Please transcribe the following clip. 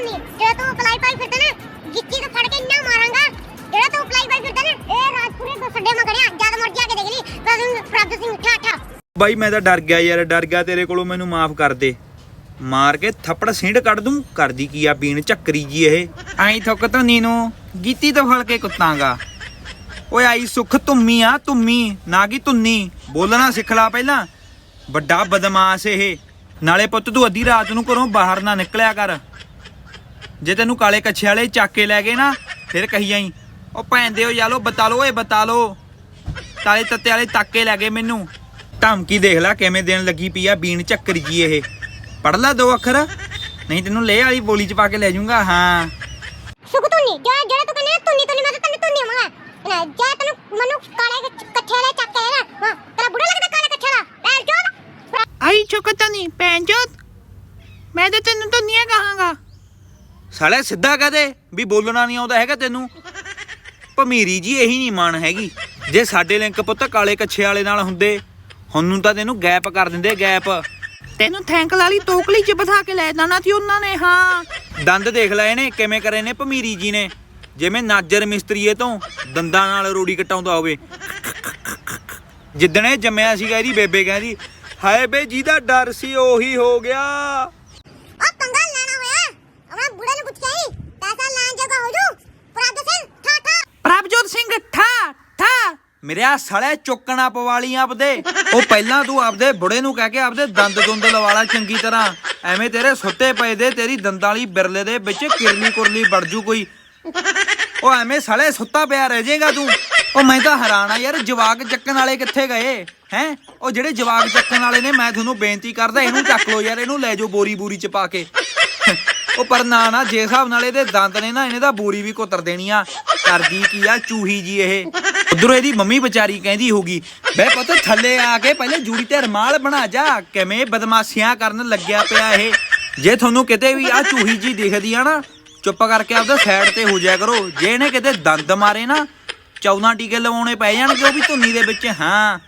ਧੁੰਨੀ ਜਿਹੜਾ ਤੂੰ ਪਲਾਈ ਪਾਈ ਫਿਰਦਾ ਨਾ, ਗਿੱਚੀ ਤੋਂ ਫੜ ਕੇ ਇੰਨਾ ਮਾਰਾਂਗਾ, ਜਿਹੜਾ ਤੂੰ ਪਲਾਈ ਪਾਈ ਫਿਰਦਾ ਨਾ, ਇਹ ਰਾਜਪੁਰੇ ਤੋਂ ਸੱਡੇ ਮਗੜਿਆ ਜਦ ਮਰਜ਼ੀ ਆ ਕੇ ਦੇਖ ਲਈ ਪ੍ਰਭੂ ਪ੍ਰਭੂ ਸਿੰਘ ਠਾਠਾ ਬਾਈ, ਮੈਂ ਤਾਂ ਡਰ ਗਿਆ ਯਾਰ, ਡਰ ਗਿਆ ਤੇਰੇ ਕੋਲੋਂ ਮੈਨੂੰ ਮਾਫ ਕਰ ਦੇ। ਮਾਰ ਕੇ ਥੱਪੜ ਸਿੰਡ ਕੱਢ ਦੂੰ, ਕਰਦੀ ਕੀ ਆ, ਬੀਨ ਚੱਕਰੀ ਜੀ ਇਹ। ਐਂ ਥੁੱਕ ਧੁੰਨੀ ਨੂੰ ਗੀਤੀ ਤੋਂ ਫੜ ਕੇ ਕੁੱਤਾਂਗਾ। ਓਏ, ਆਈ ਸੁੱਖ ਧੁੰਮੀ ਆ ਤੁੰਮੀ ਨਾ ਕੀ ਤੁੰਨੀ ਬੋਲਣਾ ਸਿੱਖ ਲਾ ਪਹਿਲਾਂ। ਵੱਡਾ ਬਦਮਾਸ਼ ਇਹ। ਨਾਲੇ ਪੁੱਤ, ਤੂੰ ਅੱਧੀ ਰਾਤ ਨੂੰ ਘਰੋਂ ਬਾਹਰ ਨਾ ਨਿਕਲਿਆ ਕਰ। ਜੇ ਤੈਨੂੰ ਕਾਲੇ ਕੱਛੇ ਵਾਲੇ ਚੱਕ ਕੇ ਲੈ ਗਏ ਨਾ ਫਿਰ ਕਹੀ ਜਾਈ ਉਹ ਭੈਂਦੇ ਹੋ ਯਾਲੋ ਬਤਾ ਲੋ ਓਏ ਬਤਾ ਲੋ ਤਾਲੇ ਤੱਤੇ ਵਾਲੇ ਤੱਕ ਕੇ ਲੈ ਗਏ ਮੈਨੂੰ। ਧਮਕੀ ਦੇਖ ਲੈ ਕਿਵੇਂ ਦੇਣ ਲੱਗੀ ਪਈ ਆ ਬੀਨ ਚੱਕਰੀ ਜੀ ਇਹ। ਪੜ ਲੈ ਦੋ ਅੱਖਰ। ਨਹੀਂ ਤੈਨੂੰ ਲੈ ਵਾਲੀ ਬੋਲੀ ਚ ਪਾ ਕੇ ਲੈ ਜਾਊਂਗਾ ਹਾਂ। ਸੁਖ ਧੁੰਨੀ ਜਿਹੜਾ ਜਿਹੜਾ ਤੂੰ ਕਹਿੰਦਾ ਧੁੰਨੀ ਧੁੰਨੀ ਮੈਂ ਤਾਂ ਤੈਨੂੰ ਧੁੰਨੀ ਆਵਾਂਗਾ ਜੇ ਤੈਨੂੰ ਮਨੂੰ ਕਾਲੇ ਕੱਛੇ ਵਾਲੇ ਚੱਕ ਕੇ ਨਾ ਹਾਂ ਤੇਰਾ ਬੁੜਾ ਲੱਗਦਾ ਕਾਲੇ ਕੱਛੇ ਵਾਲਾ। ਪੈਰ ਚੋਦ ਆਈ ਚੁਕਤਾ ਨਹੀਂ ਭੈਣ ਚੋਦ ਮੈਂ ਤਾਂ ਤੈਨੂੰ ਤਾਂ ਨਹੀਂ ਕਹਾਂਗਾ। ਸਾਲੇ ਸਿੱਧਾ ਕਹਦੇ ਵੀ ਬੋਲਣਾ ਨਹੀਂ ਆਉਂਦਾ ਹੈਗਾ ਤੈਨੂੰ? ਭਮੀਰੀ ਜੀ ਇਹੀ ਨਹੀਂ ਮਾਨ ਹੈਗੀ। ਜੇ ਸਾਡੇ ਲਿੰਕ ਪੁੱਤ ਕਾਲੇ ਕੱਛੇ ਵਾਲੇ ਨਾਲ ਹੁੰਦੇ ਹੁਣ ਨੂੰ ਤਾਂ ਤੈਨੂੰ ਗੈਪ ਕਰ ਦਿੰਦੇ ਗੈਪ। ਤੈਨੂੰ ਥੈਂਕ ਵਾਲੀ ਤੋਕਲੀ 'ਚ ਬਿਠਾ ਕੇ ਲੈ ਜਾਣਾ ਸੀ ਉਹਨਾਂ ਨੇ ਹਾਂ। ਦੰਦ ਦੇਖ ਲੈ ਇਹਨੇ ਕਿਵੇਂ ਕਰੇ ਨੇ ਭਮੀਰੀ ਜੀ ਨੇ। ਜਿਵੇਂ ਨਾਜਰ ਮਿਸਤਰੀਏ ਤੋਂ ਦੰਦਾਂ ਨਾਲ ਰੋੜੀ ਕਟਾਉਂਦਾ ਹੋਵੇ। ਜਿੱਦਣੇ ਜੰਮਿਆ ਸੀਗਾ ਇਹਦੀ ਬੇਬੇ ਕਹਿੰਦੀ ਹਾਏ ਬੇ ਜਿਹਦਾ ਡਰ ਸੀ ਉਹੀ ਹੋ ਗਿਆ ਉਹ ਪੰਗਾ ਲੈਣਾ ਹੋਇਆ ਆਪਣਾ ਬੁੜਾ ਨੂੰ ਪੁੱਛ ਕੇ ਆਈ ਪੈਸਾ ਲੈਣ ਜਗਾ ਹੋ ਜੂ ਪ੍ਰਭੂ ਸਿੰਘ ਠਾਠਾ ਪ੍ਰਭਜੋਤ ਸਿੰਘ ਠਾ ਠਾ ਮੇਰੇ ਆ ਸਾਲੇ ਚੁੱਕਣਾ ਪਵਾਲੀ ਆਪਦੇ। ਉਹ ਪਹਿਲਾਂ ਤੂੰ ਆਪਦੇ ਬੁੜੇ ਨੂੰ ਕਹਿ ਕੇ ਆਪਦੇ ਦੰਦ ਦੁੰਦ ਲਵਾਲਾ ਚੰਗੀ ਤਰ੍ਹਾਂ। ਐਵੇਂ ਤੇਰੇ ਸੁੱਤੇ ਪਏ ਦੇ, ਤੇਰੀ ਦੰਦਾਂ ਵਾਲੀ ਬਿਰਲੇ ਦੇ ਵਿੱਚ ਕਿਰਲੀ ਕੁਰਲੀ ਵੜ ਜੂ ਕੋਈ। ਉਹ ਐਵੇਂ ਸਾਲੇ ਸੁੱਤਾ ਪਿਆ ਰਹਿ ਜਾਏਗਾ ਤੂੰ। ਉਹ ਮੈਂ ਤਾਂ ਹੈਰਾਨ ਆ ਯਾਰ, ਜਵਾਕ ਚੱਕਣ ਵਾਲੇ ਕਿੱਥੇ ਗਏ? ਹੈ? ਉਹ ਜਿਹੜੇ ਜਵਾਕ ਚੱਕਣ ਵਾਲੇ ਨੇ, ਮੈਂ ਤੁਹਾਨੂੰ ਬੇਨਤੀ ਕਰਦਾ, ਇਹਨੂੰ ਚੱਕ ਲਓ ਯਾਰ, ਇਹਨੂੰ ਲੈ ਜਾਓ ਬੋਰੀ ਬੂਰੀ ਚ ਪਾ ਕੇ। ਉਹ ਪਰ ਨਾ ਨਾ, ਜੇ ਹਿਸਾਬ ਨਾਲ ਇਹਦੇ ਦੰਦ ਨੇ ਨਾ, ਇਹਨੇ ਤਾਂ ਬੋਰੀ ਵੀ ਕੁੱਤਰ ਦੇਣੀ ਆ। ਕਰਦੀ ਕੀ ਆ, ਚੂਹੀ ਜੀ ਇਹ। ਉਧਰੋਂ ਇਹਦੀ ਮੰਮੀ ਵਿਚਾਰੀ ਕਹਿੰਦੀ ਹੋਗੀ ਬੇ ਪੁੱਤ, ਥੱਲੇ ਆ ਕੇ ਪਹਿਲੇ ਜੂੜੀ ਤੇ ਰਮਾਲ ਬਣਾ ਜਾ, ਕਿਵੇਂ ਬਦਮਾਸ਼ੀਆਂ ਕਰਨ ਲੱਗਿਆ ਪਿਆ ਇਹ। ਜੇ ਤੁਹਾਨੂੰ ਕਿਤੇ ਵੀ ਆ ਚੂਹੀ ਜੀ ਦਿਖਦੀ ਆ ਨਾ, ਚੁੱਪ ਕਰਕੇ ਆਪਦਾ ਸਾਈਡ ਤੇ ਹੋ ਜਾਇਆ ਕਰੋ। ਜੇ ਇਹਨੇ ਕਿਤੇ ਦੰਦ ਮਾਰੇ ਨਾ 14 ਟੀਕੇ ਲਵਾਉਣੇ ਪੈ ਜਾਣਗੇ, ਉਹ ਵੀ ਧੁੰਨੀ ਦੇ ਵਿੱਚ। ਹਾਂ